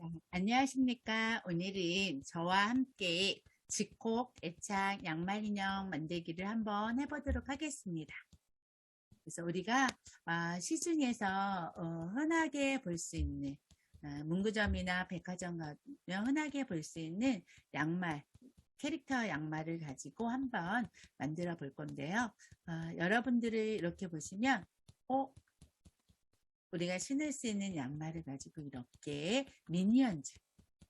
자, 안녕하십니까. 오늘은 저와 함께 직콕, 애착, 양말 인형 만들기를 한번 해보도록 하겠습니다. 그래서 우리가 아, 시중에서 어, 흔하게 볼 수 있는 아, 문구점이나 백화점 가면 흔하게 볼 수 있는 양말, 캐릭터 양말을 가지고 한번 만들어 볼 건데요. 어, 여러분들을 이렇게 보시면 어, 우리가 신을 수 있는 양말을 가지고 이렇게 미니언즈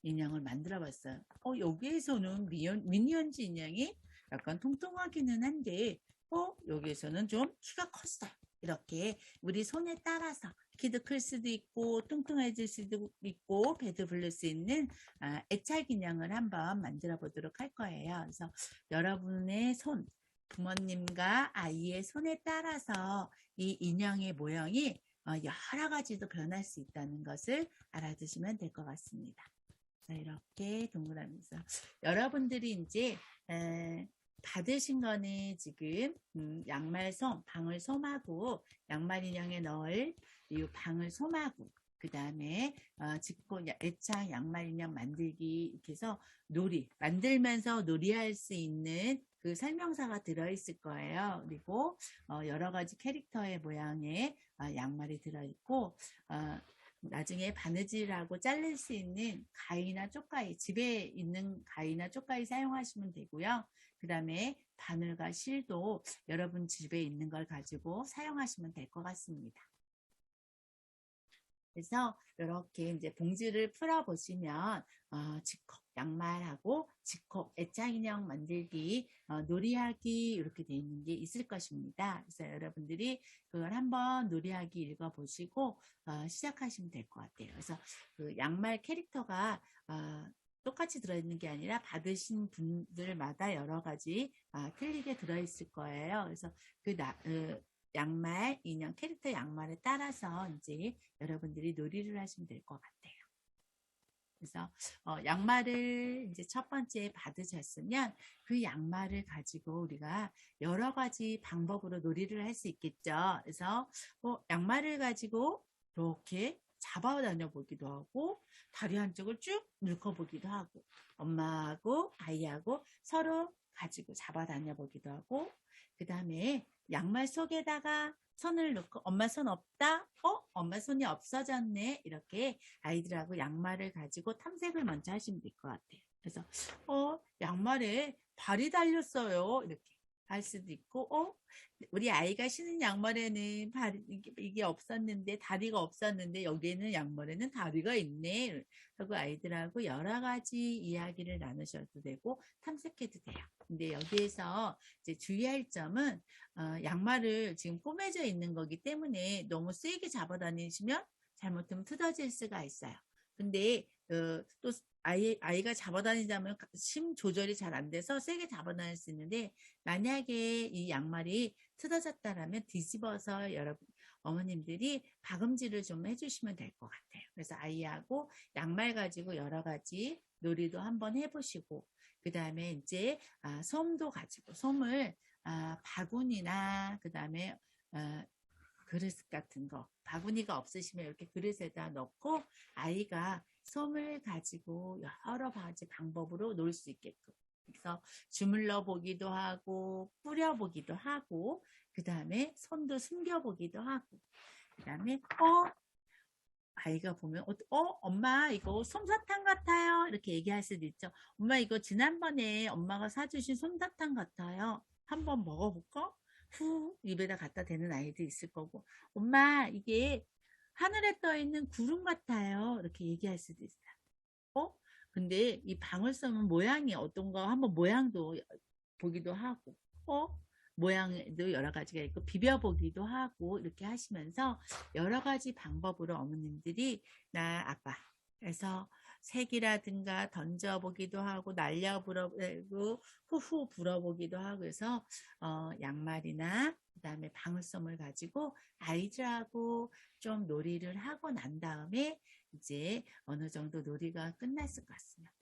인형을 만들어 봤어요. 어, 여기에서는 미니언, 미니언즈 인형이 약간 통통하기는 한데, 어, 여기에서는 좀 키가 컸어요. 이렇게 우리 손에 따라서 키도 클 수도 있고 뚱뚱해질 수도 있고 배도 부를 수 있는 아, 애착 인형을 한번 만들어 보도록 할 거예요. 그래서 여러분의 손, 부모님과 아이의 손에 따라서 이 인형의 모형이 어, 여러 가지도 변할 수 있다는 것을 알아두시면 될 것 같습니다. 자, 이렇게 동그라미에서 여러분들이 이제 에, 받으신 거는 지금 음, 양말 솜, 방울 솜하고 양말 인형에 넣을 이 방울 솜하고 그 다음에 어, 직고 애착 양말 인형 만들기 이렇게 해서 놀이 만들면서 놀이할 수 있는 그 설명서가 들어있을 거예요. 그리고 어, 여러 가지 캐릭터의 모양의 어, 양말이 들어있고 어, 나중에 바느질하고 자를 수 있는 가위나 쪽가위 집에 있는 가위나 쪽가위 사용하시면 되고요. 그 다음에 바늘과 실도 여러분 집에 있는 걸 가지고 사용하시면 될 것 같습니다. 그래서 이렇게 이제 봉지를 풀어 보시면 어, 양말하고 직콕 애착 인형 만들기 어, 놀이하기 이렇게 되어 있는 게 있을 것입니다. 그래서 여러분들이 그걸 한번 놀이하기 읽어 보시고 어, 시작하시면 될 것 같아요. 그래서 그 양말 캐릭터가 어, 똑같이 들어있는 게 아니라 받으신 분들마다 여러 가지 아, 틀리게 들어있을 거예요. 그래서 그 나, 어, 양말, 인형 캐릭터 양말에 따라서 이제 여러분들이 놀이를 하시면 될 것 같아요. 그래서 어, 양말을 이제 첫 번째 받으셨으면 그 양말을 가지고 우리가 여러 가지 방법으로 놀이를 할 수 있겠죠. 그래서 어, 양말을 가지고 이렇게 잡아 다녀 보기도 하고 다리 한쪽을 쭉 눌커 보기도 하고 엄마하고 아이하고 서로 가지고 잡아 다녀 보기도 하고 그 다음에 양말 속에다가 손을 넣고 엄마 손 없다? 어? 엄마 손이 없어졌네? 이렇게 아이들하고 양말을 가지고 탐색을 먼저 하시면 될 것 같아요. 그래서 어 양말에 발이 달렸어요. 이렇게 할 수도 있고 어 우리 아이가 신은 양말에는 발 이게 없었는데 다리가 없었는데 여기에는 양말에는 다리가 있네 하고 아이들하고 여러 가지 이야기를 나누셔도 되고 탐색해도 돼요. 근데 여기에서 이제 주의할 점은 어, 양말을 지금 꼬매져 있는 거기 때문에 너무 세게 잡아 다니시면 잘못하면 뜯어질 수가 있어요. 근데 어, 또 아이, 아이가 잡아다니자면 심 조절이 잘 안 돼서 세게 잡아다닐 수 있는데 만약에 이 양말이 틀어졌다라면 뒤집어서 여러분 어머님들이 박음질을 좀 해주시면 될 것 같아요. 그래서 아이하고 양말 가지고 여러 가지 놀이도 한번 해보시고 그 다음에 이제 아, 솜도 가지고 솜을 아, 바구니나 그 다음에 어, 그릇 같은 거 바구니가 없으시면 이렇게 그릇에다 넣고 아이가 솜을 가지고 여러 가지 방법으로 놀 수 있게끔. 그래서 주물러 보기도 하고 뿌려 보기도 하고 그 다음에 손도 숨겨 보기도 하고 그 다음에 어 아이가 보면 어, 어 엄마 이거 솜사탕 같아요. 이렇게 얘기할 수도 있죠. 엄마 이거 지난번에 엄마가 사주신 솜사탕 같아요. 한번 먹어볼까? 후 입에다 갖다 대는 아이도 있을 거고. 엄마 이게 하늘에 떠 있는 구름 같아요. 이렇게 얘기할 수도 있어요. 어? 근데 이 방울섬은 모양이 어떤가 한번 모양도 보기도 하고 어? 모양도 여러 가지가 있고 비벼보기도 하고 이렇게 하시면서 여러 가지 방법으로 어머님들이 나 아빠 그래서 색이라든가 던져보기도 하고 날려 불어보고 후후 불어보기도 하고 해서 어, 양말이나 그 다음에 방울솜을 가지고 아이들하고 좀 놀이를 하고 난 다음에 이제 어느 정도 놀이가 끝났을 것 같습니다.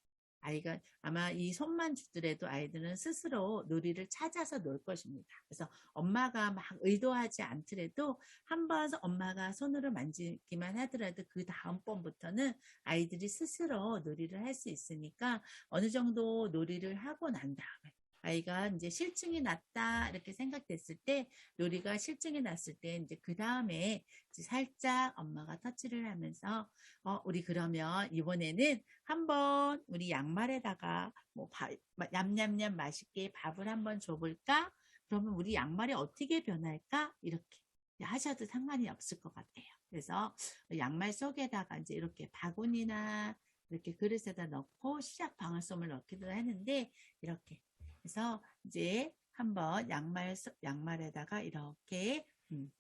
아이가 아마 이 손만 주더라도 아이들은 스스로 놀이를 찾아서 놀 것입니다. 그래서 엄마가 막 의도하지 않더라도 한 번 엄마가 손으로 만지기만 하더라도 그 다음번부터는 아이들이 스스로 놀이를 할 수 있으니까 어느 정도 놀이를 하고 난 다음에 아이가 이제 실증이 났다 이렇게 생각됐을 때 놀이가 실증이 났을 때 이제 그 다음에 살짝 엄마가 터치를 하면서 어 우리 그러면 이번에는 한번 우리 양말에다가 뭐 밥, 냠냠냠 맛있게 밥을 한번 줘볼까? 그러면 우리 양말이 어떻게 변할까? 이렇게 하셔도 상관이 없을 것 같아요. 그래서 양말 속에다가 이제 이렇게 바구니나 이렇게 그릇에다 넣고 시작 방울솜을 넣기도 하는데 이렇게 그래서 이제 한번 양말 양말에다가 이렇게 음,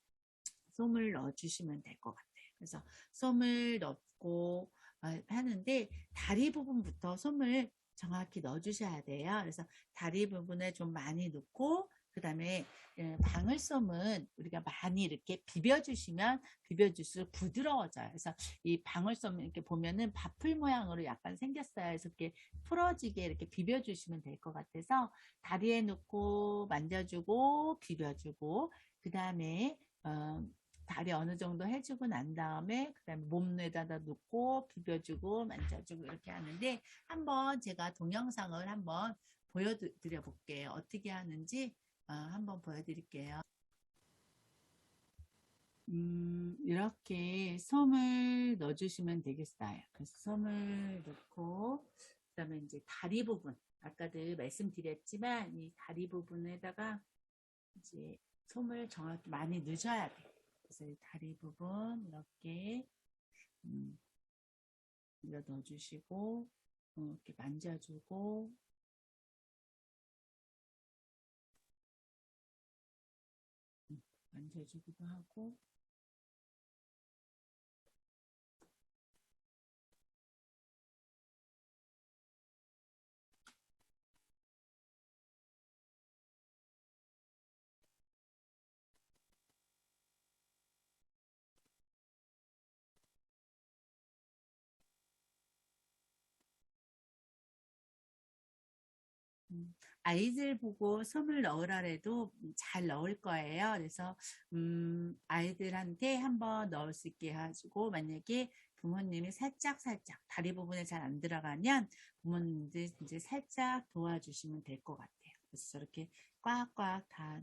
솜을 넣어주시면 될 것 같아요. 그래서 솜을 넣고 어, 하는데 다리 부분부터 솜을 정확히 넣어주셔야 돼요. 그래서 다리 부분에 좀 많이 넣고 그 다음에 예, 방울솜은 우리가 많이 이렇게 비벼주시면 비벼줄수록 부드러워져요. 그래서 이 방울솜 이렇게 보면은 밥풀 모양으로 약간 생겼어요. 그래서 이렇게 풀어지게 이렇게 비벼주시면 될 것 같아서 다리에 넣고 만져주고 비벼주고 그 다음에 어, 다리 어느 정도 해주고 난 다음에 그 다음에 몸에다 넣고 비벼주고 만져주고 이렇게 하는데 한번 제가 동영상을 한번 보여드려 볼게요. 어떻게 하는지 어, 한번 보여드릴게요. 음, 이렇게 솜을 넣어주시면 되겠어요. 그래서 솜을 넣고, 그 다음에 이제 다리 부분, 아까도 말씀드렸지만, 이 다리 부분에다가 이제 솜을 정확히 많이 넣으셔야 돼요. 그래서 이 다리 부분, 이렇게, 음, 넣어주시고, 어, 이렇게 만져주고, 만져주기도 하고 아이들 보고 솜을 넣으라 해도 잘 넣을 거예요. 그래서 음, 아이들한테 한번 넣을 수 있게 해가지고 만약에 부모님이 살짝 살짝 다리 부분에 잘 안 들어가면 부모님들 이제 살짝 도와주시면 될 것 같아요. 그래서 저렇게 꽉꽉 다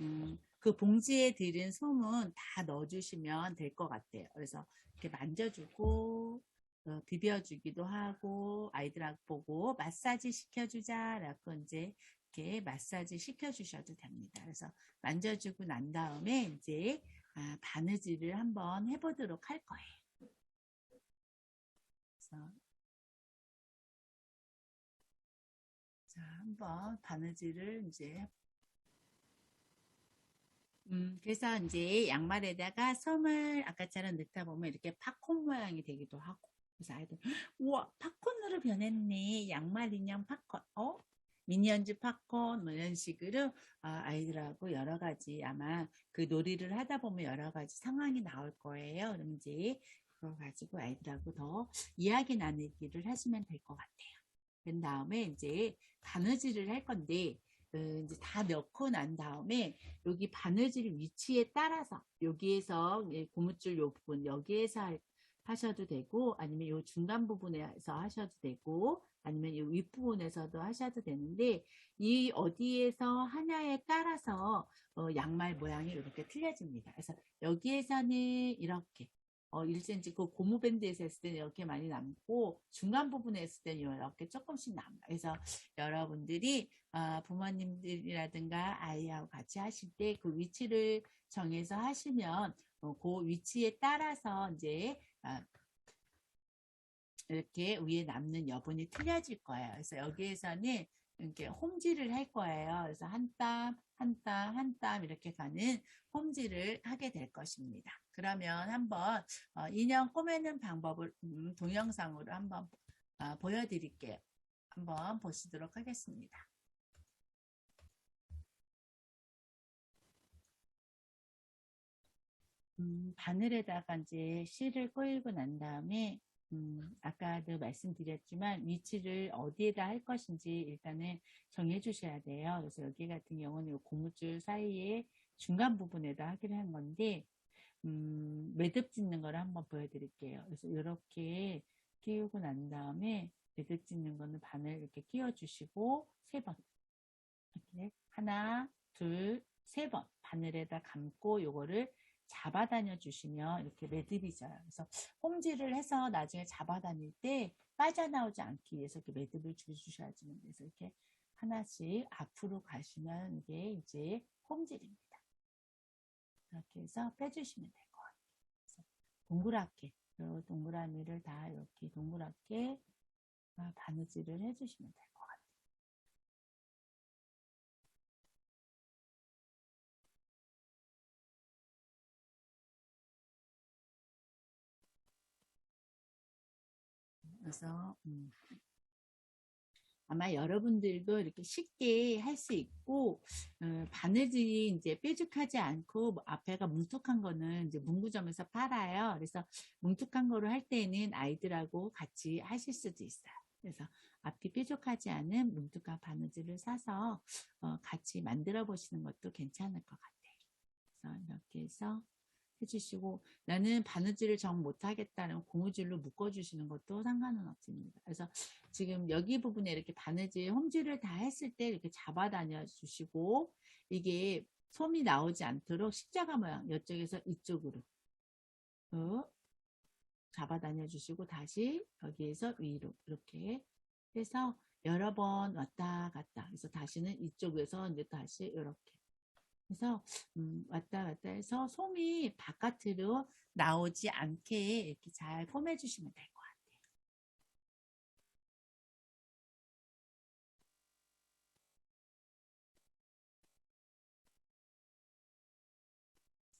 음, 그 봉지에 들은 솜은 다 넣어주시면 될 것 같아요. 그래서 이렇게 만져주고 어, 비벼주기도 하고 아이들하고 보고 마사지 시켜주자라고 이제 이렇게 마사지 시켜주셔도 됩니다. 그래서 만져주고 난 다음에 이제 아, 바느질을 한번 해보도록 할 거예요. 그래서 자 한번 바느질을 이제 음, 그래서 이제 양말에다가 솜을 아까처럼 넣다 보면 이렇게 팝콘 모양이 되기도 하고 그래서 아이들 우와 팝콘으로 변했네 양말 인형 팝콘 어 미니언즈 팝콘 뭐 이런 식으로 아, 이들하고 여러 가지 아마 그 놀이를 하다 보면 여러 가지 상황이 나올 거예요. 그럼 이제 그거 가지고 아이들하고 더 이야기 나누기를 하시면 될 것 같아요. 그 다음에 이제 바느질을 할 건데 어, 이제 다 넣고 난 다음에 여기 바느질 위치에 따라서 여기에서 고무줄 요 부분 여기에서 하셔도 되고 아니면 이 중간 부분에서 하셔도 되고 아니면 이 윗부분에서도 하셔도 되는데 이 어디에서 하냐에 따라서 어, 양말 모양이 이렇게 틀려집니다. 그래서 여기에서는 이렇게 어, 1cm 그 고무밴드에서 했을 때는 이렇게 많이 남고 중간 부분에 했을 때는 이렇게 조금씩 남아요. 그래서 여러분들이 어, 부모님들이라든가 아이하고 같이 하실 때 그 위치를 정해서 하시면 어, 그 위치에 따라서 이제 아, 이렇게 위에 남는 여분이 틀려질 거예요. 그래서 여기에서는 이렇게 홈질을 할 거예요. 그래서 한 땀, 한 땀, 한 땀 이렇게 가는 홈질을 하게 될 것입니다. 그러면 한번 어, 인형 꼬매는 방법을 음, 동영상으로 한번 어, 보여드릴게요. 한번 보시도록 하겠습니다. 음, 바늘에다가 이제 실을 꼬이고 난 다음에 음, 아까도 말씀드렸지만 위치를 어디에다 할 것인지 일단은 정해 주셔야 돼요. 그래서 여기 같은 경우는 이 고무줄 사이에 중간 부분에다 하기로 한 건데 음, 매듭 짓는 거를 한번 보여드릴게요. 그래서 이렇게 끼우고 난 다음에 매듭 짓는 거는 바늘 이렇게 끼워 주시고 세 번 이렇게 하나 둘 세 번 바늘에다 감고 요거를 잡아다녀 주시면 이렇게 매듭이 져요. 그래서 홈질을 해서 나중에 잡아다닐 때 빠져나오지 않기 위해서 이렇게 매듭을 주셔야지만 돼서 이렇게 하나씩 앞으로 가시면 이게 이제 홈질입니다. 이렇게 해서 빼주시면 될 것 같아요. 그래서 동그랗게 요 동그라미를 다 이렇게 동그랗게 바느질을 해주시면 돼요. 그래서 음, 아마 여러분들도 이렇게 쉽게 할 수 있고 어, 바느질이 이제 뾰족하지 않고 뭐 앞에가 뭉툭한 거는 이제 문구점에서 팔아요. 그래서 뭉툭한 거를 할 때는 아이들하고 같이 하실 수도 있어요. 그래서 앞이 뾰족하지 않은 뭉툭한 바느질을 사서 어, 같이 만들어 보시는 것도 괜찮을 것 같아요. 그래서 이렇게 해서 해주시고 나는 바느질을 정 못하겠다는 고무줄로 묶어주시는 것도 상관은 없습니다. 그래서 지금 여기 부분에 이렇게 바느질 홈질을 다 했을 때 이렇게 잡아 다녀 주시고 이게 솜이 나오지 않도록 십자가 모양 이쪽에서 이쪽으로 어, 잡아 다녀 주시고 다시 여기에서 위로 이렇게 해서 여러 번 왔다 갔다 그래서 다시는 이쪽에서 이제 다시 이렇게 그래서 음, 왔다 갔다 해서 솜이 바깥으로 나오지 않게 이렇게 잘 폼해 주시면 될 것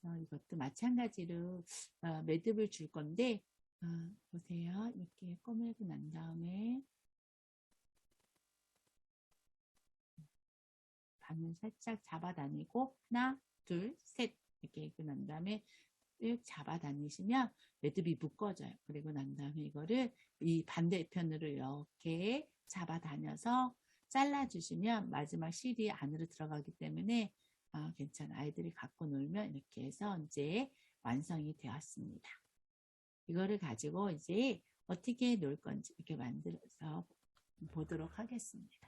같아요. 이것도 마찬가지로 어, 매듭을 줄 건데 어, 보세요. 이렇게 꼬매고 난 다음에 반을 살짝 잡아 다니고 하나 둘 셋 이렇게 난 다음에 쭉 잡아 다니시면 매듭이 묶어져요. 그리고 난 다음에 이거를 이 반대편으로 이렇게 잡아 다녀서 잘라 주시면 마지막 실이 안으로 들어가기 때문에 아, 괜찮아 아이들이 갖고 놀면 이렇게 해서 이제 완성이 되었습니다. 이거를 가지고 이제 어떻게 놀 건지 이렇게 만들어서 보도록 하겠습니다.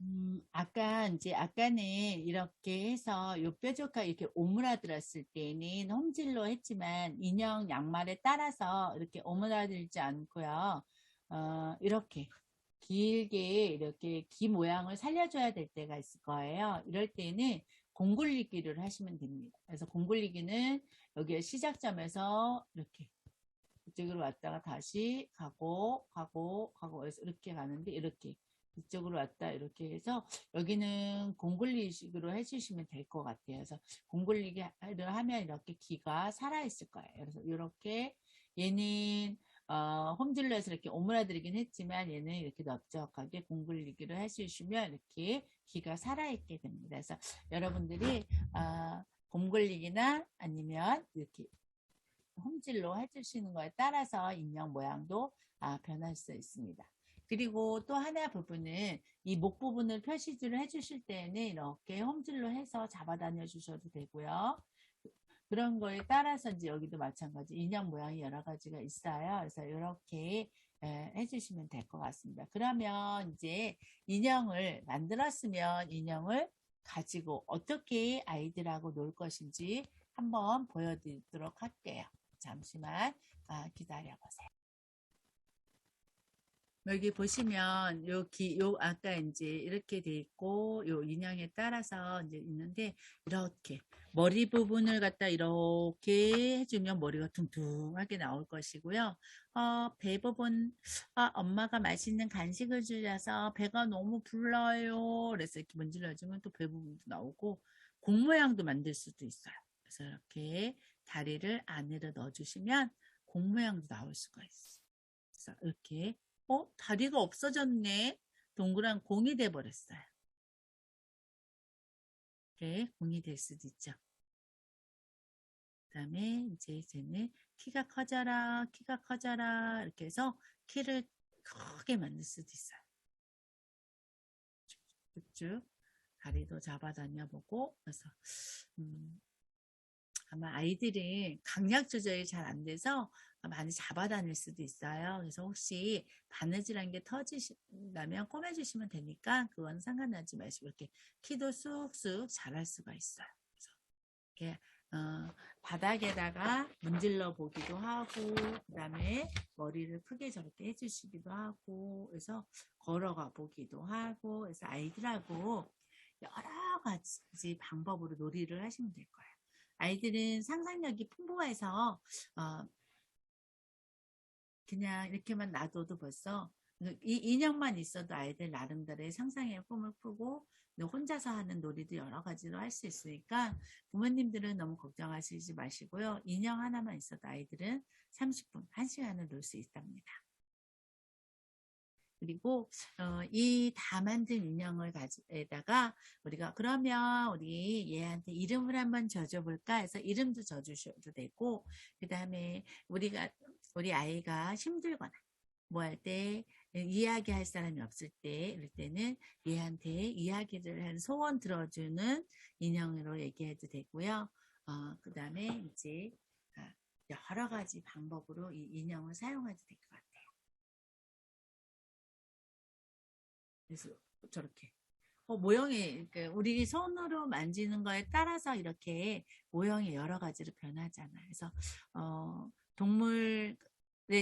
음, 아까 이제 아까는 이렇게 해서 요 뾰족하게 이렇게 오므라들었을 때는 홈질로 했지만 인형 양말에 따라서 이렇게 오므라들지 않고요. 어, 이렇게 길게 이렇게 기 모양을 살려줘야 될 때가 있을 거예요. 이럴 때는 공굴리기를 하시면 됩니다. 그래서 공굴리기는 여기 시작점에서 이렇게 이쪽으로 왔다가 다시 가고 가고 가고 이렇게 가는데 이렇게 이쪽으로 왔다 이렇게 해서 여기는 공굴리식으로 해주시면 될 것 같아요. 그래서 공굴리기를 하면 이렇게 기가 살아있을 거예요. 그래서 이렇게 얘는 어, 홈질러에서 이렇게 오므라들이긴 했지만 얘는 이렇게 넓적하게 공굴리기를 해주시면 이렇게 기가 살아있게 됩니다. 그래서 여러분들이 어, 공굴리기나 아니면 이렇게 홈질로 해주시는 거에 따라서 인형 모양도 아, 변할 수 있습니다. 그리고 또 하나 부분은 이 목 부분을 표시를 해주실 때는 이렇게 홈질로 해서 잡아다녀 주셔도 되고요. 그런 거에 따라서 이제 여기도 마찬가지 인형 모양이 여러 가지가 있어요. 그래서 이렇게 해주시면 될 것 같습니다. 그러면 이제 인형을 만들었으면 인형을 가지고 어떻게 아이들하고 놀 것인지 한번 보여드리도록 할게요. 잠시만 아, 기다려보세요. 여기 보시면 여기 요 아까 이제 이렇게 돼 있고 요 인형에 따라서 이제 있는데 이렇게 머리 부분을 갖다 이렇게 해주면 머리가 둥둥하게 나올 것이고요. 어, 배 부분 아, 엄마가 맛있는 간식을 주셔서 배가 너무 불러요. 그래서 이렇게 문질러주면 또 배 부분도 나오고 공 모양도 만들 수도 있어요. 그래서 이렇게 다리를 안으로 넣어주시면 공 모양도 나올 수가 있어요. 이렇게 어? 다리가 없어졌네. 동그란 공이 돼버렸어요. 이렇게 공이 될 수도 있죠. 그 다음에 이제 쟤는 키가 커져라, 키가 커져라 이렇게 해서 키를 크게 만들 수도 있어요. 쭉쭉 다리도 잡아 다녀보고 그래서 음, 아마 아이들이 강약 조절이 잘 안 돼서 많이 잡아 다닐 수도 있어요. 그래서 혹시 바느질한 게 터지신다면 꼬매주시면 되니까 그건 상관하지 마시고 이렇게 키도 쑥쑥 자랄 수가 있어요. 이렇게 어, 바닥에다가 문질러 보기도 하고 그 다음에 머리를 크게 저렇게 해주시기도 하고 그래서 걸어가 보기도 하고 그래서 아이들하고 여러 가지 방법으로 놀이를 하시면 될 거예요. 아이들은 상상력이 풍부해서 어, 그냥 이렇게만 놔둬도 벌써 이 인형만 있어도 아이들 나름대로의 상상의 꿈을 풀고 혼자서 하는 놀이도 여러 가지로 할 수 있으니까 부모님들은 너무 걱정하시지 마시고요. 인형 하나만 있어도 아이들은 30분, 1시간을 놀 수 있답니다. 그리고 어, 이 다 만든 인형을 가지다가 우리가 그러면 우리 얘한테 이름을 한번 져줘볼까 해서 이름도 져주셔도 되고 그 다음에 우리가 우리 아이가 힘들거나 뭐 할 때 이야기할 사람이 없을 때 이럴 때는 얘한테 이야기를 한 소원 들어주는 인형으로 얘기해도 되고요. 어, 그 다음에 이제 아, 여러 가지 방법으로 이 인형을 사용해도 될 것 같아요. 그래서 저렇게 어, 모형이 우리 손으로 만지는 거에 따라서 이렇게 모형이 여러 가지로 변하잖아요. 그래서 어, 동물에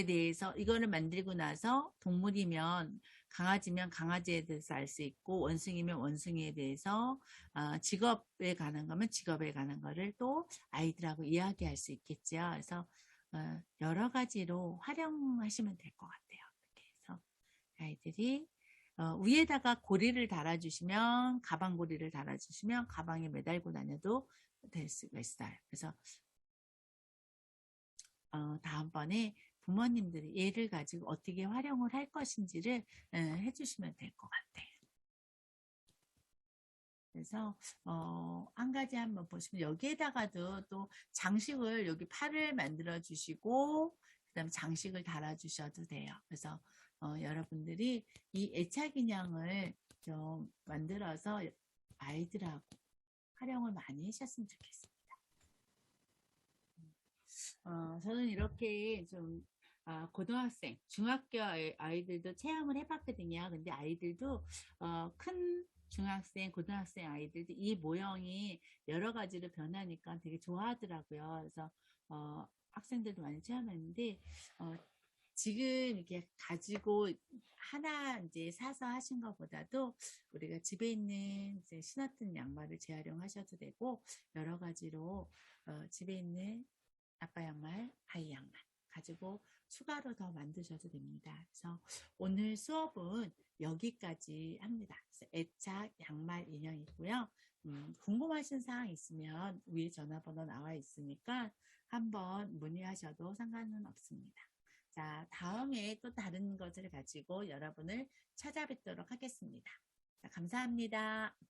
대해서 이거를 만들고 나서 동물이면 강아지면 강아지에 대해서 알 수 있고 원숭이면 원숭이에 대해서 어, 직업에 관한 거면 직업에 관한 거를 또 아이들하고 이야기할 수 있겠죠. 그래서 어, 여러 가지로 활용하시면 될 것 같아요. 이렇게 해서 아이들이 어, 위에다가 고리를 달아주시면 가방 고리를 달아주시면 가방에 매달고 다녀도 될 수가 있어요. 그래서 어, 다음번에 부모님들이 얘를 가지고 어떻게 활용을 할 것인지를 에, 해주시면 될 것 같아요. 그래서 어, 한 가지 한번 보시면 여기에다가도 또 장식을 여기 팔을 만들어 주시고 그다음 장식을 달아 주셔도 돼요. 그래서 어, 여러분들이 이 애착 인형을 좀 만들어서 아이들하고 활용을 많이 하셨으면 좋겠습니다. 어, 저는 이렇게 좀 아, 고등학생, 중학교 아이들도 체험을 해봤거든요. 근데 아이들도 어, 큰 중학생, 고등학생 아이들도 이 모형이 여러 가지로 변하니까 되게 좋아하더라고요. 그래서 어, 학생들도 많이 체험했는데 어, 지금 이렇게 가지고 하나 이제 사서 하신 것보다도 우리가 집에 있는 이제 신었던 양말을 재활용하셔도 되고 여러 가지로 어, 집에 있는 아빠 양말, 아이 양말 가지고 추가로 더 만드셔도 됩니다. 그래서 오늘 수업은 여기까지 합니다. 애착 양말 인형이고요. 음, 궁금하신 사항 있으면 위에 전화번호 나와 있으니까 한번 문의하셔도 상관은 없습니다. 자, 다음에 또 다른 것을 가지고 여러분을 찾아뵙도록 하겠습니다. 자, 감사합니다.